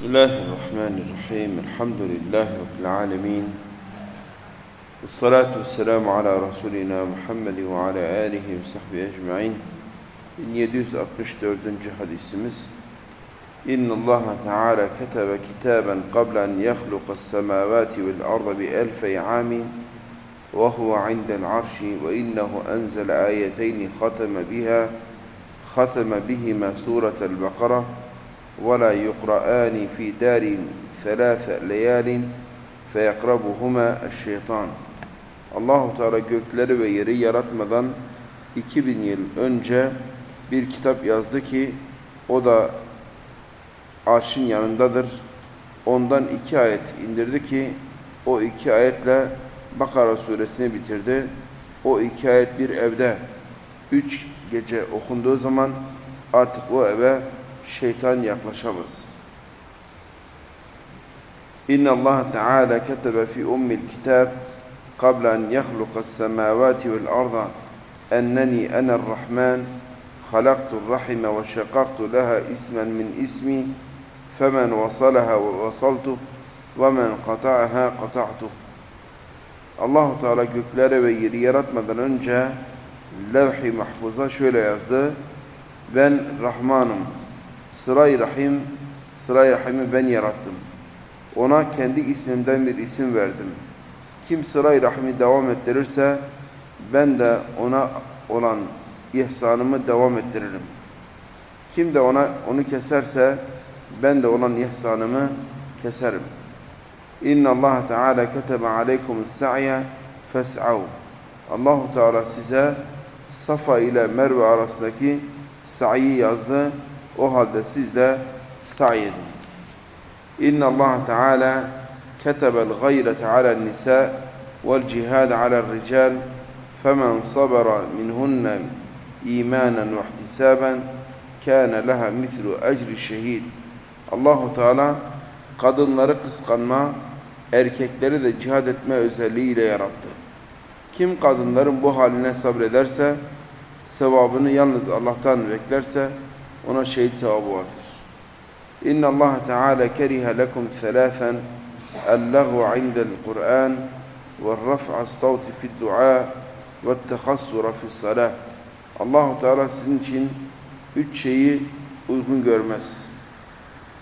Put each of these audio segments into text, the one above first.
بسم الله الرحمن الرحيم. الحمد لله رب العالمين. والصلاة والسلام على رسولنا محمد وعلى آله وصحبه أجمعين. 1764. hadisimiz إن الله تعالى كتب كتابا قبل أن يخلق السماوات والأرض بألف عام وهو عند العرش وإنه أنزل آيتين ختم بها ختم بهما سورة البقرة. ولا يقرآن في دار ثلاث ليال فيقربهما الشيطان Allahu Teala gökleri ve yeri yaratmadan 2000 yıl önce bir kitap yazdı ki o da arşın yanındadır. Ondan iki ayet indirdi ki o iki ayetle Bakara suresini bitirdi. O iki ayet bir evde üç gece okunduğu zaman artık o eve şeytan yaklaşamaz. İnna Allah Teala ketebe fi ummil kitab قبل أن يخلق السماوات والأرض أنني أنا الرحمن خلقت الرحم وشققت لها اسما من اسمي فمن وصلها وصلته ومن قطعها قطعته Allahu Teala gökleri ve yeri yaratmadan önce levh-i mahfuza şöyle yazdı. Ben Rahmanım. Sıray Rahim, Sıray Rahim'i ben yarattım. Ona kendi ismimden bir isim verdim. Kim sıray rahmi devam ettirirse ben de ona olan ihsanımı devam ettiririm. Kim de ona onu keserse ben de olan ihsanımı keserim. İnna Allah Teala ketebe aleykumus sa'ya fes'av. Allahu Teala size Safa ile Merve arasındaki sa'i yazdı. O halde siz de sa'i edin. İnna Allah Teala ketebel gayrete alel nisa vel cihad alel rical femen sabara minhunne imanen ve ihtisaben kâne leha mislu ecri şehid. Allahu Teala kadınları kıskanma, erkekleri de cihad etme özelliğiyle yarattı. Kim kadınların bu haline sabrederse, sevabını yalnız Allah'tan beklerse, ona şehit sevabı vardır. İnna Allah Teala keriha lekum selasen el-lagvu indel Kur'an ve raf'a savti fid dua ve tehassura fis salah. Allahu Teala sizin için üç şeyi uygun görmez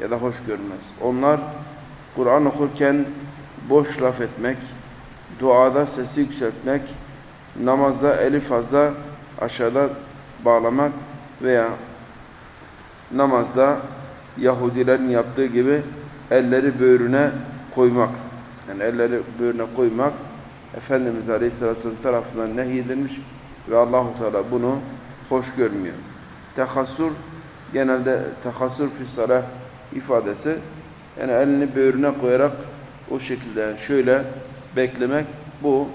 ya da hoş görmez. Onlar Kur'an okurken boş laf etmek, duada sesi yükseltmek, namazda eli fazla aşağıda bağlamak veya namazda Yahudilerin yaptığı gibi elleri böğrüne koymak. Yani elleri böğrüne koymak Efendimiz Aleyhisselatü Vesselam tarafından nehyedilmiş ve Allahu Teala bunu hoş görmüyor. Tehassur genelde tehassur fi salah ifadesi yani elini böğrüne koyarak o şekilde yani şöyle beklemek bu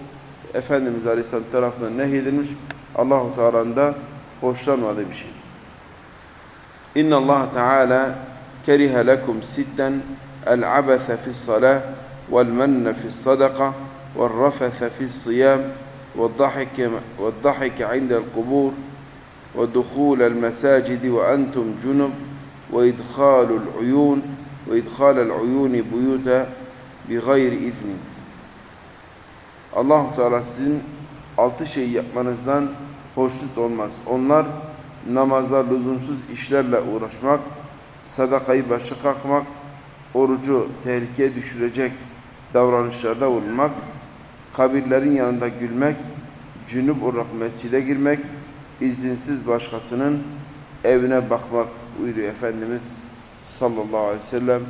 Efendimiz Aleyhisselam tarafından nehyedilmiş Allahu Teala'nın da hoşlanmadığı bir şey. İnna Allah Teala kerihe lekum sitten العبث في الصلاة والمن في الصدقة والرفث في الصيام والضحك, والضحك عند القبور ودخول المساجد وأنتم جنب وإدخال العيون وإدخال العيون بيوت بغير إذن Allah Teala sizin altı şey yapmanızdan hoşnut olmaz. Onlar namazda lüzumsuz işlerle uğraşmak, sadakayı başa kalkmak, orucu tehlikeye düşürecek davranışlarda bulunmak, kabirlerin yanında gülmek, cünüp olarak mescide girmek, izinsiz başkasının evine bakmak buyuruyor Efendimiz sallallahu aleyhi ve sellem.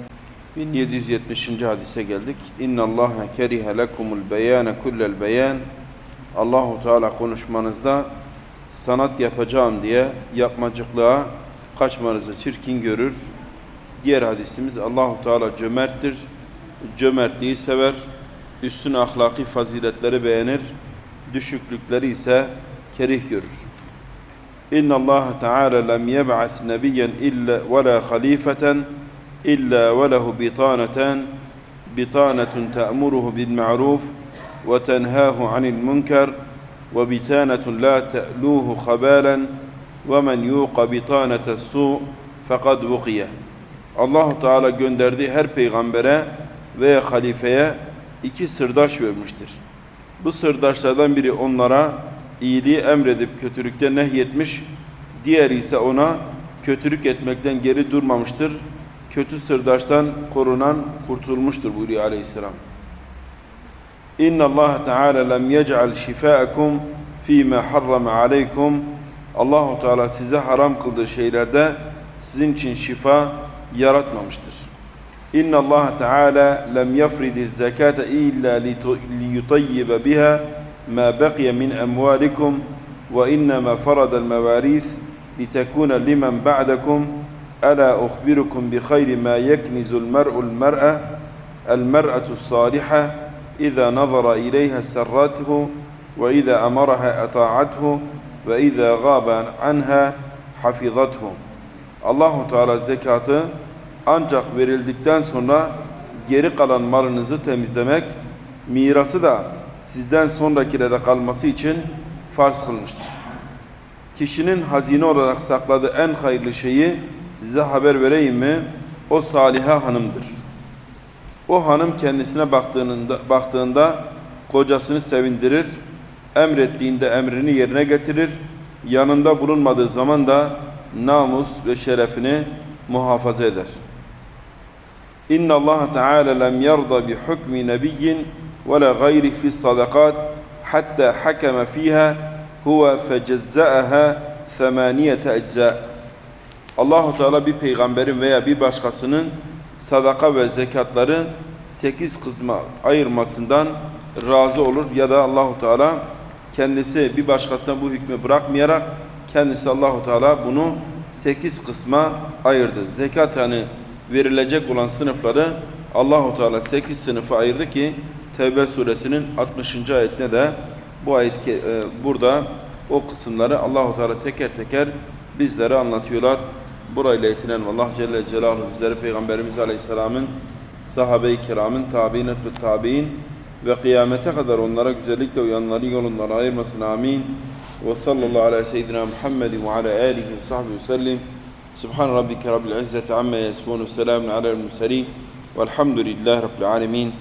1770. hadise geldik. İnna Allah kerihe lekumul beyane kullel beyan. Allahu Teala konuşmanızda sanat yapacağım diye yapmacıklığa kaçmanızı çirkin görür. Diğer hadisimiz Allahu Teala cömerttir. Cömertliği sever. Üstün ahlaki faziletleri beğenir. Düşüklükleri ise kerih görür. İnna Allah Teala lem yeb'as nebiyyen illa ve la halifeten illa ve lehu bitaneten bitanetun ta'muruhu bil ma'ruf ve tenhahu anil münker ve la te'luhu khabalen ve men yuqa bitanete su fekad vukiye. Allahu Teala gönderdiği her peygambere veya halifeye iki sırdaş vermiştir. Bu sırdaşlardan biri onlara iyiliği emredip kötülükten nehyetmiş, diğeri ise ona kötülük etmekten geri durmamıştır. Kötü sırdaştan korunan kurtulmuştur buyuruyor aleyhisselam. إن الله تعالى لم يجعل شفاءكم فيما حرم عليكم. الله تعالى سيزا حرام قلد الشيلة ده سيزنشن شفاء يرات مشتر إن الله تعالى لم يفرد الزكاة إلا ليطيب بها ما بقي من أموالكم وإنما فرض المواريث لتكون لمن بعدكم. ألا أخبركم بخير ما يكنز المرء المرأة المرأة الصالحة إذا نظر إليها سرته وإذا أمرها أطاعته وإذا غاب عنها حفظته Allahu Teala zekatı ancak verildikten sonra geri kalan malınızı temizlemek, mirası da sizden sonrakilere kalması için farz kılmıştır. Kişinin hazine olarak sakladığı en hayırlı şeyi size haber vereyim mi? O Salihe hanımdır. O hanım kendisine baktığında, baktığında kocasını sevindirir, emrettiğinde emrini yerine getirir, yanında bulunmadığı zaman da namus ve şerefini muhafaza eder. İnna Allah Teala lem yarda bi hukmi nebiyyin ve la gayri fi sadakat hatta hakeme fiha huve fecezza'aha themaniyete ecza. Allahu Teala bir peygamberin veya bir başkasının sadaka ve zekatları sekiz kısma ayırmasından razı olur ya da Allahu Teala kendisi bir başkasına bu hükmü bırakmayarak kendisi Allahu Teala bunu sekiz kısma ayırdı. Zekat yani verilecek olan sınıfları Allahu Teala sekiz sınıfa ayırdı ki Tevbe suresinin 60. ayetinde de bu ayet e, burada o kısımları Allahu Teala teker teker bizlere anlatıyorlar. Burayla yetinen Allah Celle Celaluhu bizleri Peygamberimiz Aleyhisselam'ın sahabe-i kiramın tabi'in ve tabi'in ve kıyamete kadar onlara güzellikle uyanların yolundan ayırmasın amin. Ve sallallahu ala seyyidina Muhammedin ve ala alihi ve sahbihi ve sellim. Subhan rabbike rabbil izzeti amma yasifun selamun alel murselin. Velhamdülillahi rabbil alemin.